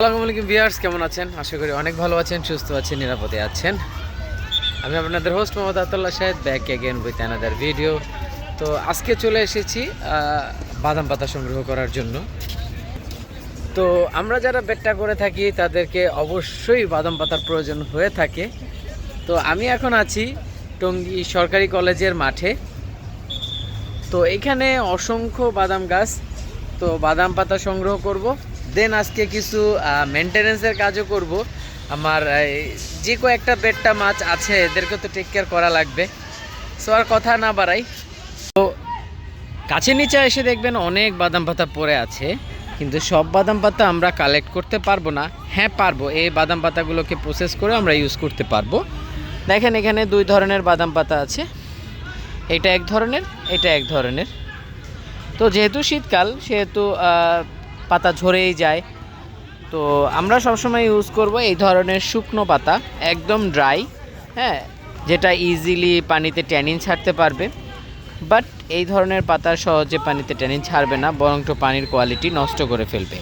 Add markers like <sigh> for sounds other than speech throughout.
আসসালামু আলাইকুম ভিউয়ার্স, কেমন আছেন? আশা করি অনেক ভালো আছেন, সুস্থ আছেন, নিরাপদে আছেন। আমি আপনাদের host Mohammad Atallah Shahed back again with another video তো আজকে চলে এসেছি বাদাম পাতা সংগ্রহ করার জন্য। তো আমরা যারা বেটটা করে থাকি, তাদেরকে অবশ্যই বাদাম পাতার প্রয়োজন হয়ে থাকে। তো আমি এখন আছি টঙ্গী সরকারি কলেজের মাঠে। তো এখানে অসংখ্য বাদাম গাছ। তো বাদাম পাতা সংগ্রহ করব। দেন আজকে কিছু মেনটেনেন্সের কাজও করব। আমার যে কয়েকটা বেডটা মাছ আছে, এদেরকে তো টেক কেয়ার করা লাগবে। সো আর কথা না বাড়াই। তো কাছে নিচে এসে দেখবেন অনেক বাদাম পাতা পড়ে আছে, কিন্তু সব বাদাম পাতা আমরা কালেক্ট করতে পারব না। হ্যাঁ পারব। এই বাদাম পাতাগুলোকে প্রসেস করে আমরা ইউজ করতে পারব। দেখেন এখানে দুই ধরনের বাদাম পাতা আছে। এটা এক ধরনের, এটা এক ধরনের। তো যেহেতু শীতকাল, সেহেতু পাতা ঝরেই যায়। তো আমরা সবসময় ইউজ করব এই ধরনের শুকনো পাতা, একদম ড্রাই হ্যাঁ যেটা ইজিলি পানিতে ট্যানিন ছাড়তে পারবে। বাট এই ধরনের পাতা সহজে পানিতে ট্যানিন ছাড়বে না, বরং তো পানির কোয়ালিটি নষ্ট করে ফেলবে।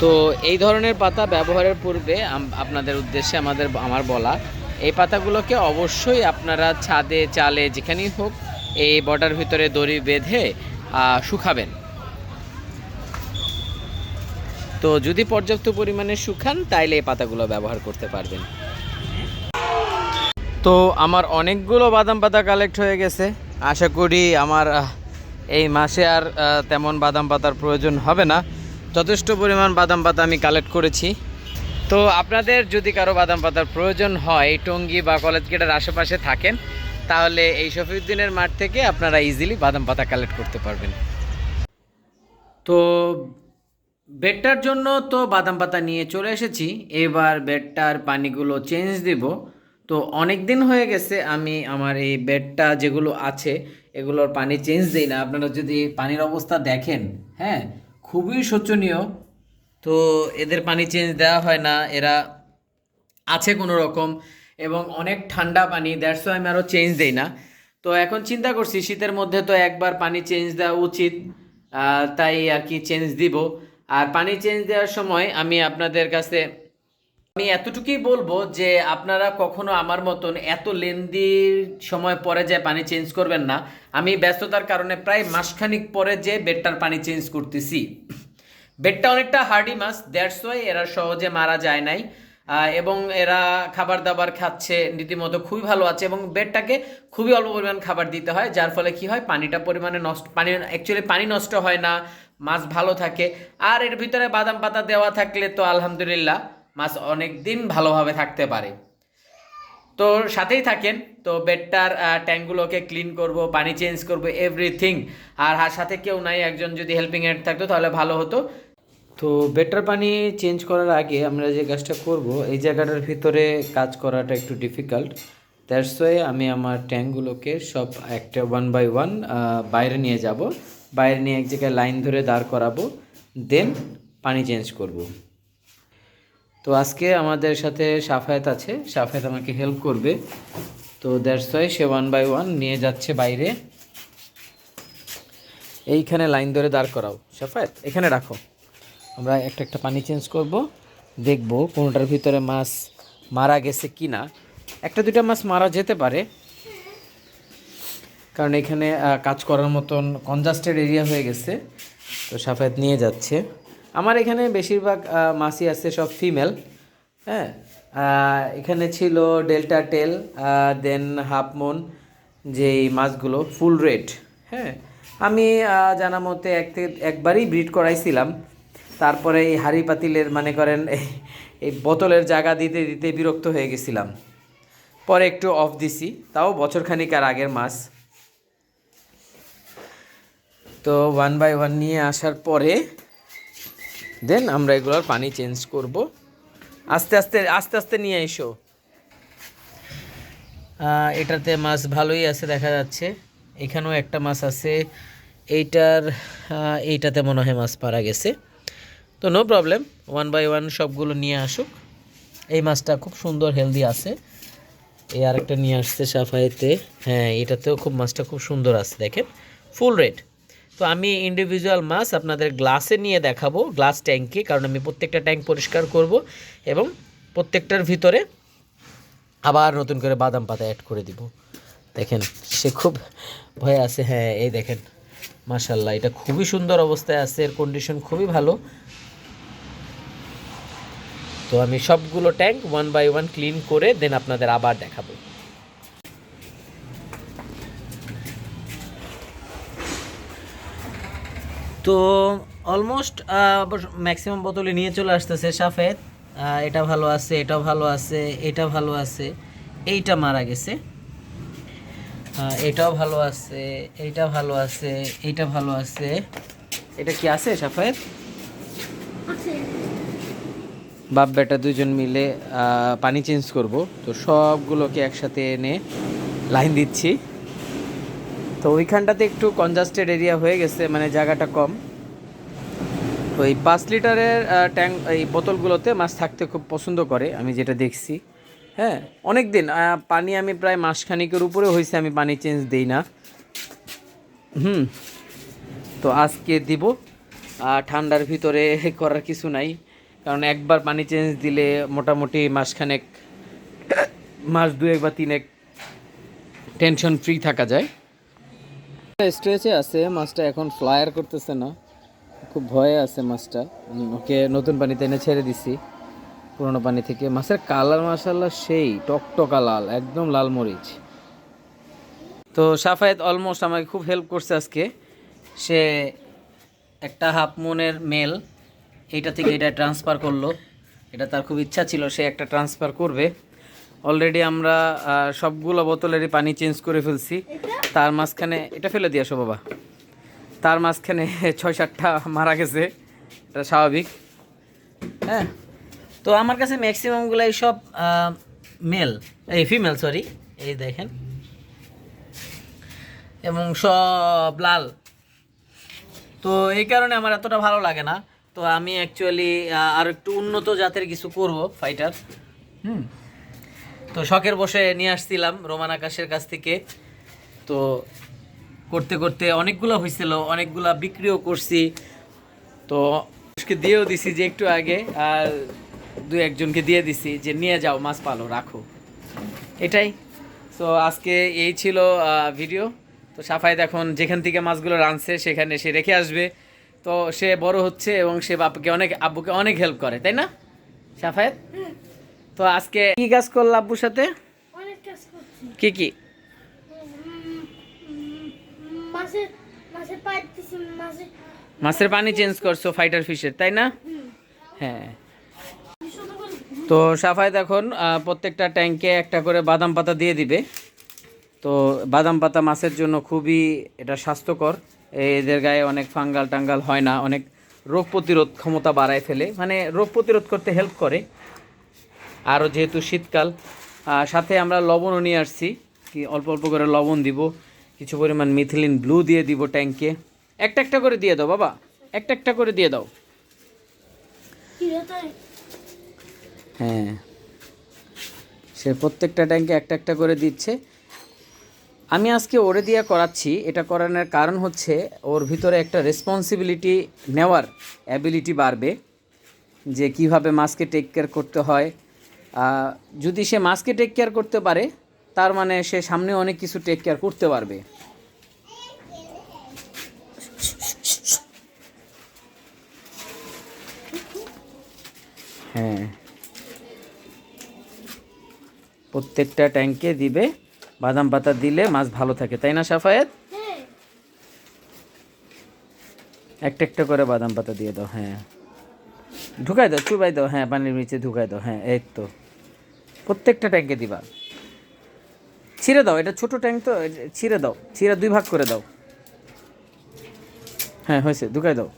তো এই ধরনের পাতা ব্যবহারের পূর্বে আপনাদের উদ্দেশ্যে আমাদের, আমার বলা, এই পাতাগুলোকে অবশ্যই আপনারা ছাদে, চালে যেখানেই হোক এই বটার ভিতরে দড়ি বেঁধে শুকাবেন। তো যদি পর্যাপ্ত পরিমাণে শুকান, তাইলে এই পাতাগুলো ব্যবহার করতে পারবেন। তো আমার অনেকগুলো বাদাম পাতা কালেক্ট হয়ে গেছে। আশা করি আমার এই মাসে আর তেমন বাদাম পাতার প্রয়োজন হবে না। যথেষ্ট পরিমাণ বাদাম পাতা আমি কালেক্ট করেছি। তো আপনাদের যদি কারও বাদাম পাতার প্রয়োজন হয়, টঙ্গি বা কলেজ গেটের আশেপাশে থাকেন তাহলে এই শফিউদ্দিনের মাঠ থেকে আপনারা ইজিলি বাদাম পাতা কালেক্ট করতে পারবেন। তো বেডটার জন্য তো বাদাম পাতা নিয়ে চলে এসেছি। এবার বেডটার পানিগুলো চেঞ্জ দিব। তো অনেক দিন হয়ে গেছে আমি আমার এই বেডটা যেগুলো আছে, এগুলোর পানি চেঞ্জ দিই না। আপনারা যদি পানির অবস্থা দেখেন হ্যাঁ খুবই শোচনীয়। তো এদের পানি চেঞ্জ দেওয়া হয় না। এরা আছে কোনো রকম। এবং অনেক ঠান্ডা পানি দ্যাটস আমি আরও চেঞ্জ দেই না। তো এখন চিন্তা করছি, শীতের মধ্যে তো একবার পানি চেঞ্জ দেওয়া উচিত তাই আর কি চেঞ্জ দিব। আর পানি চেঞ্জ দেওয়ার সময় আমি আপনাদের কাছে, আমি এতটুকুই বলব যে আপনারা কখনো আমার মতন এত লেন্দি সময় পরে যে পানি চেঞ্জ করবেন না। আমি ব্যস্ততার কারণে প্রায় মাসখানিক পরে যে বেডটার পানি চেঞ্জ করতেছি। বেডটা অনেকটা হার্ডি মাছ দ্যাটস ওয়াই এরা সহজে মারা যায় নাই। এবং এরা খাবার দাবার খাচ্ছে, রীতিমতো খুবই ভালো আছে এবং বেডটাকে খুবই অল্প পরিমাণ খাবার দিতে হয়, যার ফলে কি হয়, পানিটা পরিমাণে নষ্ট, পানি অ্যাকচুয়ালি পানি নষ্ট হয় না, মাছ ভালো থাকে। আর এর ভিতরে বাদাম পাতা দেওয়া থাকলে তো আলহামদুলিল্লাহ, মাছ অনেক দিন ভালোভাবে থাকতে পারে। তো সাথেই থাকেন, তো বেডটার ট্যাঙ্কগুলোকে ক্লিন করব, পানি চেঞ্জ করব, এভরিথিং। আর সাথে কেউ নাই, একজন যদি হেল্পিং হ্যান্ড থাকতো, তাহলে ভালো হতো। তো বেটার পানি চেঞ্জ করার আগে আমরা যে কাজটা করব, এই জায়গাটার ভিতরে কাজ করাটা একটু ডিফিকাল্ট ওয়ে আমি আমার ট্যাঙ্কগুলোকে সব একটা ওয়ান বাই ওয়ান বাইরে নিয়ে যাব। বাইরে নিয়ে এক জায়গায় লাইন ধরে দাঁড় করাবো দেন পানি চেঞ্জ করব। তো আজকে আমাদের সাথে সাফায়াত আছে। সাফায়াত আমাকে হেল্প করবে। তো ওয়াই সে ওয়ান বাই ওয়ান নিয়ে যাচ্ছে বাইরে। এইখানে লাইন ধরে দাঁড় করাও। সাফায়াত, এখানে রাখো। আমরা একটা একটা পানি চেঞ্জ করব, দেখব কোনোটার ভিতরে মাছ মারা গেছে কি না একটা দুটা মাছ মারা যেতে পারে, কারণ এখানে কাজ করার মতন কনজাস্টেড এরিয়া হয়ে গেছে, তো সাফায়াত নিয়ে যাচ্ছে। আমার এখানে বেশিরভাগ মাছই আছে সব ফিমেল হ্যাঁ? এখানে ছিল delta tail then half moon যেই মাছগুলো ফুল রেড হ্যাঁ? আমি জানা মতে এক একবারই ব্রিড করাইছিলাম তারপরে এই হাড়ি পাতিলের মানে করেন, এই- বোতলের জায়গা দিতে দিতে বিরক্ত হয়ে গেছিলাম। পরে একটু অফ দিছি, তাও বছরখানিক আর আগের মাছ তো ওয়ান বাই ওয়ান নিয়ে আসার পরে দেন আমরা এগুলোর পানি চেঞ্জ করব। আস্তে আস্তে আস্তে আস্তে নিয়ে এসো। এটাতে মাছ ভালোই আছে, দেখা যাচ্ছে। এখানেও একটা মাছ আছে। এইটার এইটাতে মনে হয় মাছ পারা গেছে। তো no problem one by one সবগুলো নিয়ে আসুক। এই মাছটা খুব সুন্দর হেলদি আছে। এই আরেকটা নিয়ে আসছে সাফাইতে। হ্যাঁ এটাতেও খুব, মাছটা খুব সুন্দর আছে, দেখেন। ফুল রেড তো আমি ইন্ডিভিজুয়াল মাছ আপনাদের গ্লাসে নিয়ে দেখাবো গ্লাস ট্যাঙ্কে কারণ আমি প্রত্যেকটা ট্যাঙ্ক পরিষ্কার করব এবং প্রত্যেকটার ভিতরে আবার নতুন করে বাদাম পাতা অ্যাড করে দিব। দেখেন, সে খুব ভয় আছে। হ্যাঁ এই দেখেন মাশাল্লাহ এটা খুবই সুন্দর অবস্থায় আছে, এর কন্ডিশন খুবই ভালো। তো আমি সবগুলো tank one by one clean করে দেন আপনাদের আবার দেখাবো। তো অলমোস্ট ম্যাক্সিমাম বোতলে নিয়ে চলে আসতেছে সাফেদ। এটা ভালো আছে এটা ভালো আছে এটা ভালো আছে এইটা মারা গেছে। এটাও ভালো আছে এইটা ভালো আছে এইটা ভালো আছে। এটা কি আছে সাফেদ? বাপ বেটা দুজন মিলে পানি চেঞ্জ করব। তো সবগুলোকে একসাথে এনে লাইন দিচ্ছি। তো ওইখানটাতে একটু কনজাস্টেড এরিয়া হয়ে গেছে মানে জায়গাটা কম। তো এই পাঁচ লিটারের ট্যাঙ্ক এই বোতলগুলোতে মাছ থাকতে খুব পছন্দ করে, আমি যেটা দেখছি। হ্যাঁ অনেক দিন পানি আমি প্রায় মাসখানিকের উপরে হয়েছে, আমি পানি চেঞ্জ দিই না। হুম। তো আজকে দিব ঠান্ডার ভিতরে <laughs> করার কিছু নাই। কারণ একবার পানি চেঞ্জ দিলে মোটামুটি মাসখানেক মাস দুয়েক বা তিনেক টেনশন ফ্রি থাকা যায়। স্ট্রেচে আছে মাছটা এখন ফ্লায়ার করতেছে না। খুব ভয়ে আছে মাছটা। ওকে নতুন পানিতে এনে ছেড়ে দিছি পুরোনো পানি থেকে। মাছের কালার মাসাল্লাহ সেই টকটকা লাল একদম লাল মরিচ। তো সাফায়েত অলমোস্ট আমাকে খুব হেল্প করছে আজকে। সে একটা হাফ মুনের মেল এইটা থেকে এটা ট্রান্সফার করল। এটা তার খুব ইচ্ছা ছিল, সে একটা ট্রান্সফার করবে। অলরেডি আমরা সবগুলো বোতলেরই পানি চেঞ্জ করে ফেলছি। তার মাঝখানে, এটা ফেলে দিয়ে আসো বাবা। তার মাঝখানে <laughs> ছয় সাতটা মারা গেছে। এটা স্বাভাবিক। হ্যাঁ। তো আমার কাছে ম্যাক্সিমামগুলাই সব মেল এই ফিমেল সরি এই দেখেন। এবং সব লাল। তো এই কারণে আমার এতটা ভালো লাগে না। তো আমি অ্যাকচুয়ালি আর একটু উন্নত জাতের কিছু করব ফাইটার হুম? তো শখের বসে নিয়ে আসছিলাম রোমান আকাশের কাছ থেকে। তো করতে করতে অনেকগুলো হয়েছিল অনেকগুলো বিক্রিও করছি। তো দিয়েও দিছি যে একটু আগে, আর দু একজনকে দিয়ে দিছি যে নিয়ে যাও, মাছ পালো, রাখো। এটাই। তো আজকে এই ছিল ভিডিও তো সাফায়েত এখন যেখান থেকে মাছগুলো রাঁধছে, সেখানে সে রেখে আসবে। তো সে বড় হচ্ছে এবং সে বাপুকে অনেক আব্বুকে অনেক হেল্প করে তাই না? সাফায়েত? তো আজকে কি কাজ করল আব্বুর সাথে? কি কি? মাছের পানি চেঞ্জ করছ ফাইটার ফিশের তাই না? হ্যাঁ। তো সাফায়েত এখন প্রত্যেকটা ট্যাঙ্কে একটা করে বাদাম পাতা দিয়ে দিবে। তো বাদাম পাতা মাছের জন্য খুবই এটা স্বাস্থ্যকর। এদের গায়ে অনেক ফাঙ্গাল টাঙ্গাল হয় না অনেক রোগ প্রতিরোধ ক্ষমতা বাড়ায় ফেলে। মানে রোগ প্রতিরোধ করতে হেল্প করে। আরও যেহেতু শীতকাল সাথে আমরা লবণও নিয়ে আসছি। কি অল্প অল্প করে লবণ দিব কিছু পরিমাণ মিথিলিন ব্লু দিয়ে দিব ট্যাঙ্কে একটা একটা করে দিয়ে দাও বাবা একটা একটা করে দিয়ে দাও। হ্যাঁ। সে প্রত্যেকটা ট্যাঙ্কে একটা একটা করে দিচ্ছে। আমি আজকে ওরে দিয়ে করাচ্ছি, এটা করানোর কারণ হচ্ছে ওর ভিতরে একটা রেসপন্সিবিলিটি নেওয়ার অ্যাবিলিটি বাড়বে, যে কীভাবে মাছকে টেক কেয়ার করতে হয়। যদি সে মাছকে টেক কেয়ার করতে পারে, তার মানে সে সামনে অনেক কিছু টেক কেয়ার করতে পারবে। হ্যাঁ। প্রত্যেকটা ট্যাঙ্কে দিবে। বাদাম পাতা দিলে মাছ ভালো থাকে তাই না সাফায়েত? হ্যাঁ। একটা একটা করে বাদাম পাতা দিয়ে দাও হ্যাঁ। ঢুকাই দাও চুবাই দাও হ্যাঁ পানির নিচে ঢুকাই দাও হ্যাঁ এই তো। প্রত্যেকটা ট্যাঙ্কে দিবা। ছিঁড়ে দাও এটা ছোট ট্যাঙ্ক তো ছিঁড়ে দাও ছিঁড়ে দুই ভাগ করে দাও। হ্যাঁ হয়েছে ঢুকাই দাও।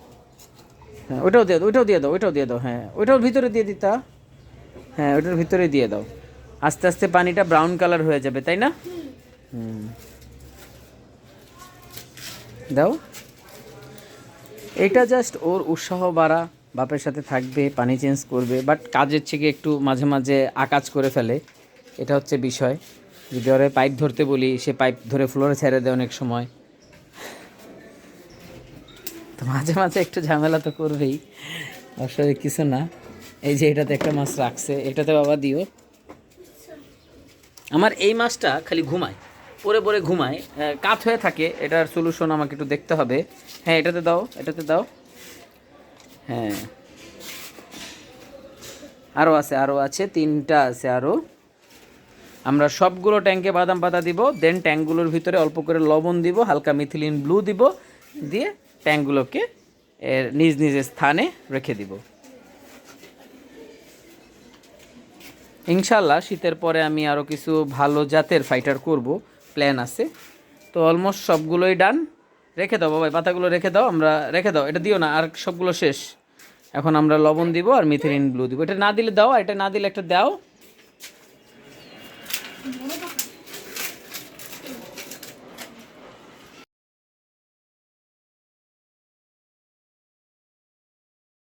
হ্যাঁ ওইটাও দিয়ে দাও ওইটাও দিয়ে দাও ওইটাও দিয়ে দাও হ্যাঁ ওইটাও ভিতরে দিয়ে দিতা। হ্যাঁ ওইটার ভিতরে দিয়ে দাও। আস্তে আস্তে পানিটা ব্রাউন কালার হয়ে যাবে, তাই না? দাও। এটা জাস্ট ওর উৎসাহ বাড়া, বাপের সাথে থাকবে, পানি চেঞ্জ করবে বাট কাজের থেকে একটু মাঝে মাঝে আকাজ করে ফেলে। এটা হচ্ছে বিষয়। যদি ওরে পাইপ ধরতে বলি, সে পাইপ ধরে ফ্লোরে ছেড়ে দেয় অনেক সময়। তো মাঝে মাঝে একটু ঝামেলা তো করবেই। অবশ্যই কিছু না। এই যে এটাতে একটা মাছ রাখছে, এটাতে বাবা দিও। আমার এই মাছটা খালি ঘুমায়। পরে পরে ঘুমায়। কাত হয়ে থাকে, এটার সলিউশন আমাকে একটু দেখতে হবে। হ্যাঁ এটাতে দাও এটাতে দাও। হ্যাঁ। আরও আছে আরও আছে, তিনটা আছে আরও আমরা সবগুলো ট্যাঙ্কে বাদাম পাতা দিব দেন ট্যাঙ্কগুলোর ভিতরে অল্প করে লবণ দিব, হালকা মিথিলিন ব্লু দিব, দিয়ে ট্যাঙ্কগুলোকে নিজ নিজ স্থানে রেখে দিব। ইনশাল্লাহ শীতের পরে আমি আরও কিছু ভালো জাতের ফাইটার করব। প্ল্যান আছে। তো অলমোস্ট সবগুলোই ডান রেখে দাও বাবাই পাতাগুলো রেখে দাও, আমরা রেখে দাও। এটা দিও না, আর সবগুলো শেষ। এখন আমরা লবণ দিব আর মিথিলিন ব্লু দিব। এটা না দিলে দাও এটা না দিলে একটা দাও।